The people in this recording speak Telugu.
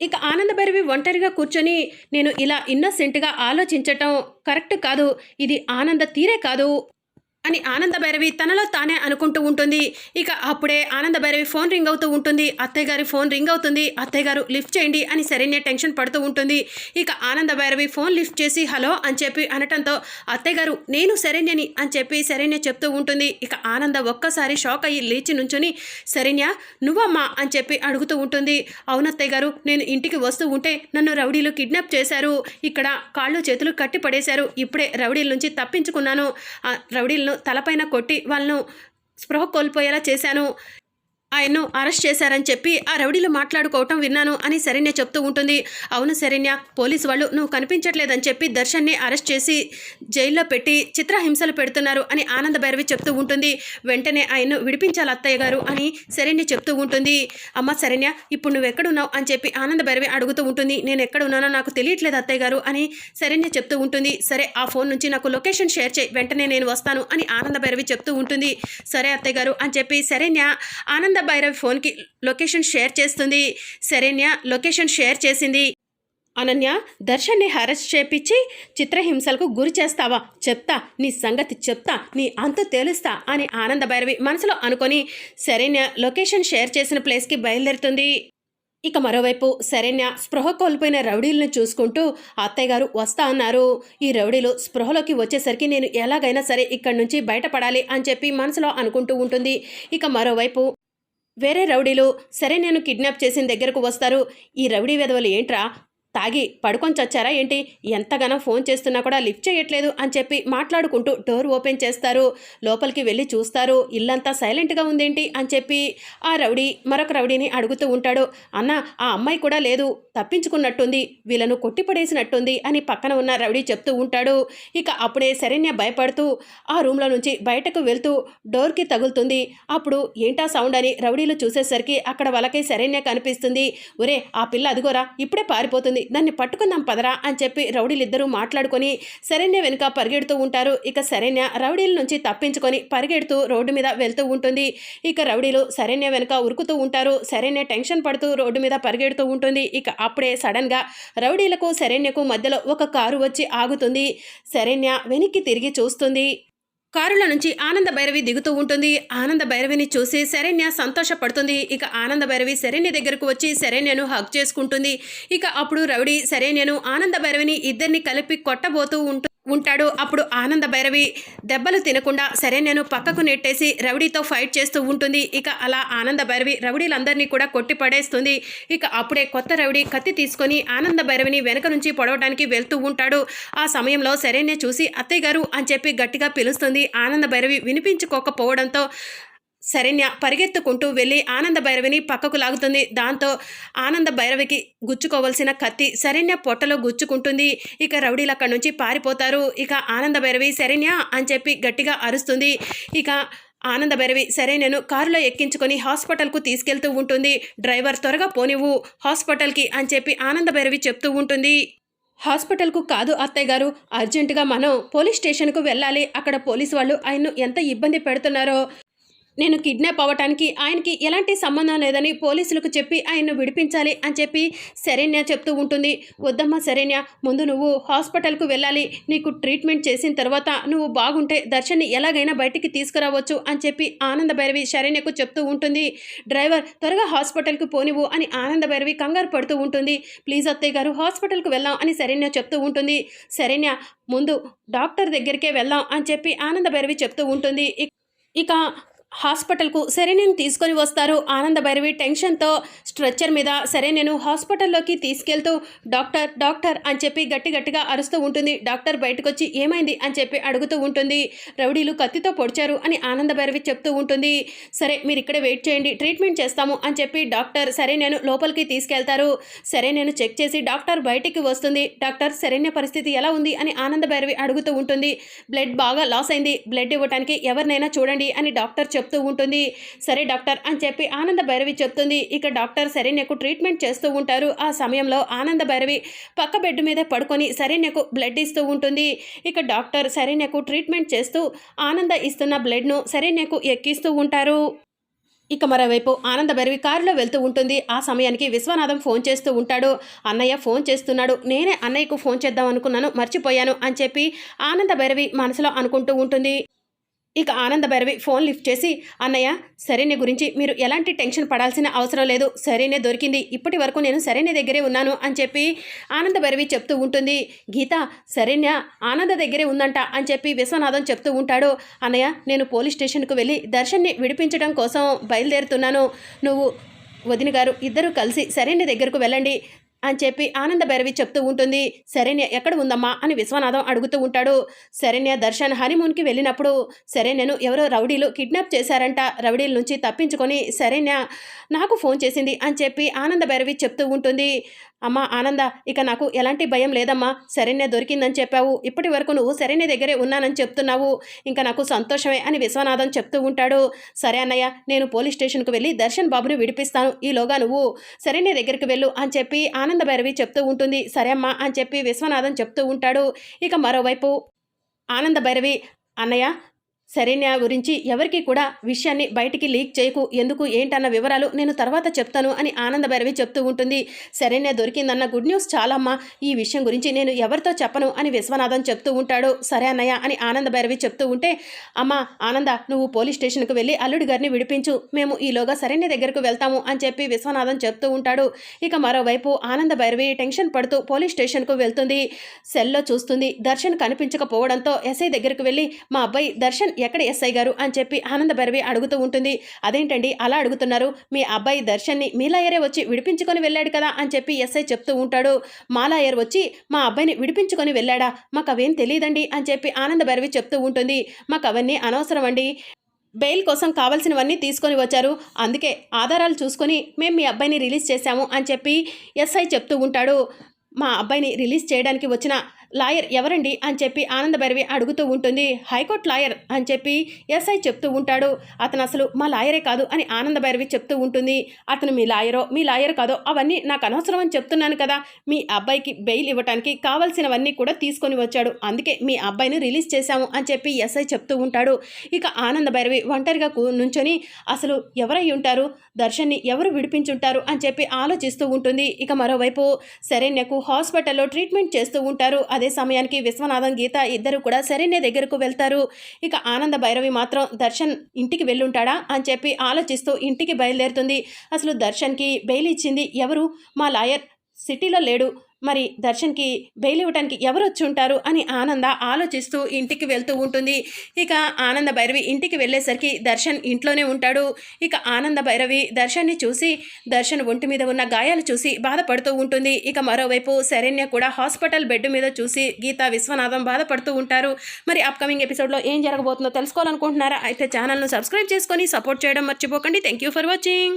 ఇక ఆనందభైరవి ఒంటరిగా కూర్చొని నేను ఇలా ఇన్నోసెంట్గా ఆలోచించటం కరెక్ట్ కాదు. ఇది ఆనంద తీరే కాదు. అని ఆనంద భైరవి తనలో తానే అనుకుంటూ ఉంటుంది. ఇక అప్పుడే ఆనంద భైరవి ఫోన్ రింగ్ అవుతూ ఉంటుంది. అత్తయ్య గారి ఫోన్ రింగ్ అవుతుంది. అత్తయ్య గారు లిఫ్ట్ చేయండి అని శరణ్య టెన్షన్ పడుతూ ఉంటుంది. ఇక ఆనంద భైరవి ఫోన్ లిఫ్ట్ చేసి హలో అని చెప్పి అనటంతో అత్తయ్య గారు నేను శరణ్యని అని చెప్పి శరణ్య చెప్తూ ఉంటుంది. ఇక ఆనంద ఒక్కసారి షాక్ అయ్యి లేచి నుంచుని శరణ్య నువ్వమ్మా అని చెప్పి అడుగుతూ ఉంటుంది. అవునత్తయ్య గారు నేను ఇంటికి వస్తూ ఉంటే నన్ను రౌడీలు కిడ్నాప్ చేశారు. ఇక్కడ కాళ్ళు చేతులు కట్టి పడేశారు. ఇప్పుడే రౌడీల నుంచి తప్పించుకున్నాను. ఆ రౌడీలను తలపైన కొట్టి వాళ్ళను స్పృహ కోల్పోయేలా చేశాను. ఆయన్ను అరెస్ట్ చేశారని చెప్పి ఆ రౌడీలు మాట్లాడుకోవటం విన్నాను అని శరణ్య చెప్తూ ఉంటుంది. అవును శరణ్య పోలీసు వాళ్ళు నువ్వు కనిపించట్లేదని చెప్పి దర్శన్ని అరెస్ట్ చేసి జైల్లో పెట్టి చిత్రహింసలు పెడుతున్నారు అని ఆనంద భైరవి చెప్తూ ఉంటుంది. వెంటనే ఆయన్ను విడిపించాలి అత్తయ్య గారు అని శరణ్య చెప్తూ ఉంటుంది. అమ్మ శరణ్య ఇప్పుడు నువ్వు ఎక్కడున్నావు అని చెప్పి ఆనంద భైరవి అడుగుతూ ఉంటుంది. నేను ఎక్కడ ఉన్నానో నాకు తెలియట్లేదు అత్తయ్య గారు అని శరణ్య చెప్తూ ఉంటుంది. సరే ఆ ఫోన్ నుంచి నాకు లొకేషన్ షేర్ చేయి వెంటనే నేను వస్తాను అని ఆనంద భైరవి చెప్తూ ఉంటుంది. సరే అత్తయ్య గారు అని చెప్పి శరణ్య ఆనంద భైరవి ఫోన్కి లొకేషన్ షేర్ చేస్తుంది. శరణ్య లొకేషన్ షేర్ చేసింది. అనన్య దర్శన్ని అరెస్ట్ చేపించి చిత్రహింసలకు గురి చేస్తావా? చెప్తా. నీ సంగతి చెప్తా. నీ అంత తేలుస్తా అని ఆనంద భైరవి మనసులో అనుకొని శరణ్య లొకేషన్ షేర్ చేసిన ప్లేస్కి బయలుదేరుతుంది. ఇక మరోవైపు శరణ్య స్పృహ కోల్పోయిన రౌడీలను చూసుకుంటూ అత్తయ్య గారు వస్తా అన్నారు. ఈ రౌడీలు స్పృహలోకి వచ్చేసరికి నేను ఎలాగైనా సరే ఇక్కడి నుంచి బయటపడాలి అని చెప్పి మనసులో అనుకుంటూ ఉంటుంది. ఇక మరోవైపు వేరే రౌడీలు సరే నేను కిడ్నాప్ చేసిన దగ్గరకు వస్తారు. ఈ రౌడీ వెధవలు ఏంట్రా? తాగి పడుకొని చచ్చారా ఏంటి? ఎంతగానో ఫోన్ చేస్తున్నా కూడా లిఫ్ట్ చేయట్లేదు అని చెప్పి మాట్లాడుకుంటూ డోర్ ఓపెన్ చేస్తారు. లోపలికి వెళ్ళి చూస్తారు. ఇల్లంతా సైలెంట్గా ఉందేంటి అని చెప్పి ఆ రౌడీ మరొక రౌడీని అడుగుతూ ఉంటాడు. అన్న ఆ అమ్మాయి కూడా లేదు. తప్పించుకున్నట్టుంది. వీళ్ళను కొట్టిపడేసినట్టుంది అని పక్కన ఉన్న రౌడీ చెప్తూ ఉంటాడు. ఇక అప్పుడే శరణ్య భయపడుతూ ఆ రూమ్లో నుంచి బయటకు వెళ్తూ డోర్కి తగులుతుంది. అప్పుడు ఏంటా సౌండ్ అని రౌడీలు చూసేసరికి అక్కడ వాళ్ళకి శరణ్య కనిపిస్తుంది. ఒరే ఆ పిల్ల అదిగోరా ఇప్పుడే పారిపోతుంది. దాన్ని పట్టుకుందాం పదరా అని చెప్పి రౌడీలిద్దరూ మాట్లాడుకొని శరణ్య వెనుక పరిగెడుతూ ఉంటారు. ఇక శరణ్య రౌడీల నుంచి తప్పించుకొని పరిగెడుతూ రోడ్డు మీద వెళ్తూ ఉంటుంది. ఇక రౌడీలు శరణ్య వెనుక ఉరుకుతూ ఉంటారు. శరణ్య టెన్షన్ పడుతూ రోడ్డు మీద పరిగెడుతూ ఉంటుంది. ఇక అప్పుడే సడన్గా రౌడీలకు శరణ్యకు మధ్యలో ఒక కారు వచ్చి ఆగుతుంది. శరణ్య వెనక్కి తిరిగి చూస్తుంది. కారుల నుంచి ఆనంద భైరవి దిగుతూ ఉంటుంది. ఆనంద భైరవిని చూసి శరణ్య సంతోషపడుతుంది. ఇక ఆనంద భైరవి శరణ్య దగ్గరకు వచ్చి శరణ్యను హగ్ చేసుకుంటుంది. ఇక అప్పుడు రౌడీ శరణ్యను ఆనంద భైరవిని ఇద్దరిని కలిపి కొట్టబోతూ ఉంటుంది. ఉంటాడు. అప్పుడు ఆనంద భైరవి దెబ్బలు తినకుండా సరే నేను పక్కకు నెట్టేసి రౌడీతో ఫైట్ చేస్తూ ఉంటుంది. ఇక అలా ఆనంద భైరవి రౌడీలందరినీ కూడా కొట్టి పడేస్తుంది. ఇక అప్పుడే కొత్త రౌడీ కత్తి తీసుకొని ఆనంద భైరవిని వెనక నుంచి పొడవడానికి వెళ్తూ ఉంటాడు. ఆ సమయంలో సరేనే చూసి అత్తయ్య గారు అని చెప్పి గట్టిగా పిలుస్తుంది. ఆనంద భైరవి వినిపించుకోకపోవడంతో శరణ్య పరిగెత్తుకుంటూ వెళ్ళి ఆనంద భైరవిని పక్కకు లాగుతుంది. దాంతో ఆనంద భైరవికి గుచ్చుకోవలసిన కత్తి శరణ్య పొట్టలో గుచ్చుకుంటుంది. ఇక రౌడీలు అక్కడి నుంచి పారిపోతారు. ఇక ఆనంద భైరవి శరణ్య అని చెప్పి గట్టిగా అరుస్తుంది. ఇక ఆనంద భైరవి సరే నేను కారులో ఎక్కించుకొని హాస్పిటల్కు తీసుకెళ్తూ ఉంటుంది. డ్రైవర్ త్వరగా పోనివ్వు. హాస్పిటల్కి అని చెప్పి ఆనంద భైరవి చెప్తూ ఉంటుంది. హాస్పిటల్కు కాదు అత్తయ్య గారు అర్జెంటుగా మనం పోలీస్ స్టేషన్కు వెళ్ళాలి. అక్కడ పోలీసు వాళ్ళు ఆయన్ను ఎంత ఇబ్బంది పెడుతున్నారో. నేను కిడ్నాప్ అవ్వటానికి ఆయనకి ఎలాంటి సంబంధం లేదని పోలీసులకు చెప్పి ఆయన్ను విడిపించాలి అని చెప్పి శరణ్య చెప్తూ ఉంటుంది. వద్దమ్మా శరణ్య ముందు నువ్వు హాస్పిటల్కు వెళ్ళాలి. నీకు ట్రీట్మెంట్ చేసిన తర్వాత నువ్వు బాగుంటే దర్శన్ని ఎలాగైనా బయటికి తీసుకురావచ్చు అని చెప్పి ఆనంద భైరవి శరణ్యకు చెప్తూ ఉంటుంది. డ్రైవర్ త్వరగా హాస్పిటల్కు పోనివ్వు అని ఆనంద భైరవి కంగారు పడుతూ ఉంటుంది. ప్లీజ్ అత్తయ్య గారు హాస్పిటల్కు వెళ్దాం అని శరణ్య చెప్తూ ఉంటుంది. శరణ్య ముందు డాక్టర్ దగ్గరికే వెళ్దాం అని చెప్పి ఆనంద భైరవి చెప్తూ ఉంటుంది. ఇక- ఇక హాస్పిటల్కు సరే నేను తీసుకొని వస్తారు. ఆనంద భైరవి టెన్షన్తో స్ట్రెచ్చర్ మీద సరే నేను హాస్పిటల్లోకి తీసుకెళ్తూ డాక్టర్ డాక్టర్ అని చెప్పి గట్టి గట్టిగా అరుస్తూ ఉంటుంది. డాక్టర్ బయటకు వచ్చి ఏమైంది అని చెప్పి అడుగుతూ ఉంటుంది. రౌడీలు కత్తితో పొడిచారు అని ఆనంద భైరవి చెప్తూ ఉంటుంది. సరే మీరు ఇక్కడే వెయిట్ చేయండి ట్రీట్మెంట్ చేస్తాము అని చెప్పి డాక్టర్ సరే నేను లోపలికి తీసుకెళ్తారు. సరే నేను చెక్ చేసి డాక్టర్ బయటికి వస్తుంది. డాక్టర్ శరణ్య పరిస్థితి ఎలా ఉంది అని ఆనంద భైరవి అడుగుతూ ఉంటుంది. బ్లడ్ బాగా లాస్ అయింది. బ్లడ్ ఇవ్వడానికి ఎవరినైనా చూడండి అని డాక్టర్ చెప్తూ ఉంటుంది. సరే డాక్టర్ అని చెప్పి ఆనంద భైరవి చెప్తుంది. ఇక డాక్టర్ శరణ్యకు ట్రీట్మెంట్ చేస్తూ ఉంటారు. ఆ సమయంలో ఆనంద భైరవి పక్క బెడ్ మీద పడుకొని శరణ్యకు బ్లడ్ ఇస్తూ ఉంటుంది. ఇక డాక్టర్ శరణ్యకు ట్రీట్మెంట్ చేస్తూ ఆనంద ఇస్తున్న బ్లడ్ను శరణ్యకు ఎక్కిస్తూ ఉంటారు. ఇక మరోవైపు ఆనంద భైరవి కారులో వెళ్తూ ఉంటుంది. ఆ సమయానికి విశ్వనాథం ఫోన్ చేస్తూ ఉంటాడు. అన్నయ్య ఫోన్ చేస్తున్నాడు. నేనే అన్నయ్యకు ఫోన్ చేద్దాం అనుకున్నాను. మర్చిపోయాను అని చెప్పి ఆనంద భైరవి మనసులో అనుకుంటూ ఉంటుంది. ఇక ఆనంద భైరవి ఫోన్ లిఫ్ట్ చేసి అన్నయ్య సరైన గురించి మీరు ఎలాంటి టెన్షన్ పడాల్సిన అవసరం లేదు. సరైన దొరికింది. ఇప్పటి వరకు నేను సరైన దగ్గరే ఉన్నాను అని చెప్పి ఆనంద భైరవి చెప్తూ ఉంటుంది. గీత సరైన ఆనంద దగ్గరే ఉందంట అని చెప్పి విశ్వనాథం చెప్తూ ఉంటాడు. అన్నయ్య నేను పోలీస్ స్టేషన్కు వెళ్ళి దర్శన్ని విడిపించడం కోసం బయలుదేరుతున్నాను. నువ్వు వదిన గారు ఇద్దరు కలిసి సరైన దగ్గరకు వెళ్ళండి. అని చెప్పి ఆనంద భైరవి చెప్తూ ఉంటుంది శరణ్య ఎక్కడ ఉందమ్మా? అని విశ్వనాథం అడుగుతూ ఉంటాడు. శరణ్య దర్శన్ హనీమూన్కి వెళ్ళినప్పుడు శరణ్యను ఎవరో రౌడీలు కిడ్నాప్ చేశారంట రౌడీల నుంచి తప్పించుకొని శరణ్య నాకు ఫోన్ చేసింది అని చెప్పి ఆనంద భైరవి చెప్తూ ఉంటుంది. అమ్మా ఆనంద ఇక నాకు ఎలాంటి భయం లేదమ్మా శరణ్య దొరికిందని చెప్పావు. ఇప్పటి వరకు నువ్వు శరణ్య దగ్గరే ఉన్నానని చెప్తున్నావు. ఇంకా నాకు సంతోషమే అని విశ్వనాథం చెప్తూ ఉంటాడు. సరే అన్నయ్య నేను పోలీస్ స్టేషన్కు వెళ్ళి దర్శన్ బాబుని విడిపిస్తాను. ఈలోగా నువ్వు శరణ్య దగ్గరికి వెళ్ళు అని చెప్పి ఆనంద ఆనంద భైరవి చెప్తూ ఉంటుంది సరే అమ్మా అని చెప్పి విశ్వనాథన్ చెప్తూ ఉంటాడు. ఇక మరోవైపు ఆనంద భైరవి అన్నయ్య శరణ్య గురించి ఎవరికి కూడా విషయాన్ని బయటికి లీక్ చేయకు. ఎందుకు? ఏంటన్న వివరాలు నేను తర్వాత చెప్తాను అని ఆనంద భైరవి చెప్తూ ఉంటుంది. శరణ్య దొరికిందన్న గుడ్ న్యూస్ చాలమ్మా. ఈ విషయం గురించి నేను ఎవరితో చెప్పను అని విశ్వనాథం చెప్తూ ఉంటాడు. సరే అన్నయ్య అని ఆనంద భైరవి చెప్తూ ఉంటే అమ్మా ఆనంద నువ్వు పోలీస్ స్టేషన్కి వెళ్ళి అల్లుడి గారిని విడిపించు. మేము ఈలోగా శరణ్య దగ్గరకు వెళ్తాము అని చెప్పి విశ్వనాథం చెప్తూ ఉంటాడు. ఇక మరోవైపు ఆనంద భైరవి టెన్షన్ పడుతూ పోలీస్ స్టేషన్కు వెళ్తుంది. సెల్లో చూస్తుంది. దర్శన్ కనిపించకపోవడంతో ఎస్ఐ దగ్గరకు వెళ్ళి మా అబ్బాయి దర్శన్ ఎక్కడ ఎస్ఐ గారు అని చెప్పి ఆనంద భైరవి అడుగుతూ ఉంటుంది. అదేంటండి? అలా అడుగుతున్నారు. మీ అబ్బాయి దర్శన్ని మీ లాయరే వచ్చి విడిపించుకొని వెళ్ళాడు కదా అని చెప్పి ఎస్ఐ చెప్తూ ఉంటాడు. మా లాయర్ వచ్చి మా అబ్బాయిని విడిపించుకొని వెళ్ళాడా? మాకు అవేం తెలియదండి అని చెప్పి ఆనంద భైరవి చెప్తూ ఉంటుంది. మాకు అవన్నీ అనవసరం అండి. బెయిల్ కోసం కావాల్సినవన్నీ తీసుకొని వచ్చారు. అందుకే ఆధారాలు చూసుకొని మేము మీ అబ్బాయిని రిలీజ్ చేశాము అని చెప్పి ఎస్ఐ చెప్తూ ఉంటాడు. మా అబ్బాయిని రిలీజ్ చేయడానికి వచ్చిన లాయర్ ఎవరండి అని చెప్పి ఆనంద భైరవి అడుగుతూ ఉంటుంది. హైకోర్టు లాయర్ అని చెప్పి ఎస్ఐ చెప్తూ ఉంటాడు. అతను అసలు మా లాయరే కాదు అని ఆనంద భైరవి చెప్తూ ఉంటుంది. అతను మీ లాయరో మీ లాయర్ కాదో అవన్నీ నాకు అనవసరం అని చెప్తున్నాను కదా. మీ అబ్బాయికి బెయిల్ ఇవ్వడానికి కావాల్సినవన్నీ కూడా తీసుకొని వచ్చాడు. అందుకే మీ అబ్బాయిని రిలీజ్ చేశాము అని చెప్పి ఎస్ఐ చెప్తూ ఉంటాడు. ఇక ఆనంద భైరవి ఒంటరిగా కూ- నుంచొని అసలు ఎవరై ఉంటారు? దర్శన్ని ఎవరు విడిపించుంటారు? అని చెప్పి ఆలోచిస్తూ ఉంటుంది. ఇక మరోవైపు శరణ్యకు హాస్పిటల్లో ట్రీట్మెంట్ చేస్తూ ఉంటారు. అదే సమయానికి విశ్వనాథం గీత ఇద్దరు కూడా శరణ్య దగ్గరకు వెళ్తారు. ఇక ఆనంద భైరవి మాత్రం దర్శన్ ఇంటికి వెళ్ళుంటాడా అని చెప్పి ఆలోచిస్తూ ఇంటికి బయలుదేరుతుంది. అసలు దర్శన్కి బెయిల్ ఇచ్చింది ఎవరు? మా లాయర్ సిటీలో లేడు. మరి దర్శన్కి బెయిల్ ఇవ్వడానికి ఎవరు వచ్చి ఉంటారు అని ఆనంద ఆలోచిస్తూ ఇంటికి వెళ్తూ ఉంటుంది. ఇక ఆనంద భైరవి ఇంటికి వెళ్ళేసరికి దర్శన్ ఇంట్లోనే ఉంటాడు. ఇక ఆనంద భైరవి దర్శన్ని చూసి దర్శన్ ఒంటి మీద ఉన్న గాయాలు చూసి బాధపడుతూ ఉంటుంది. ఇక మరోవైపు శరణ్య కూడా హాస్పిటల్ బెడ్ మీద చూసి గీత విశ్వనాథం బాధపడుతూ ఉంటారు. మరి అప్కమింగ్ ఎపిసోడ్లో ఏం జరగబోతుందో తెలుసుకోవాలనుకుంటున్నారా? అయితే ఛానల్ను సబ్స్క్రైబ్ చేసుకొని సపోర్ట్ చేయడం మర్చిపోకండి. Thank you for watching.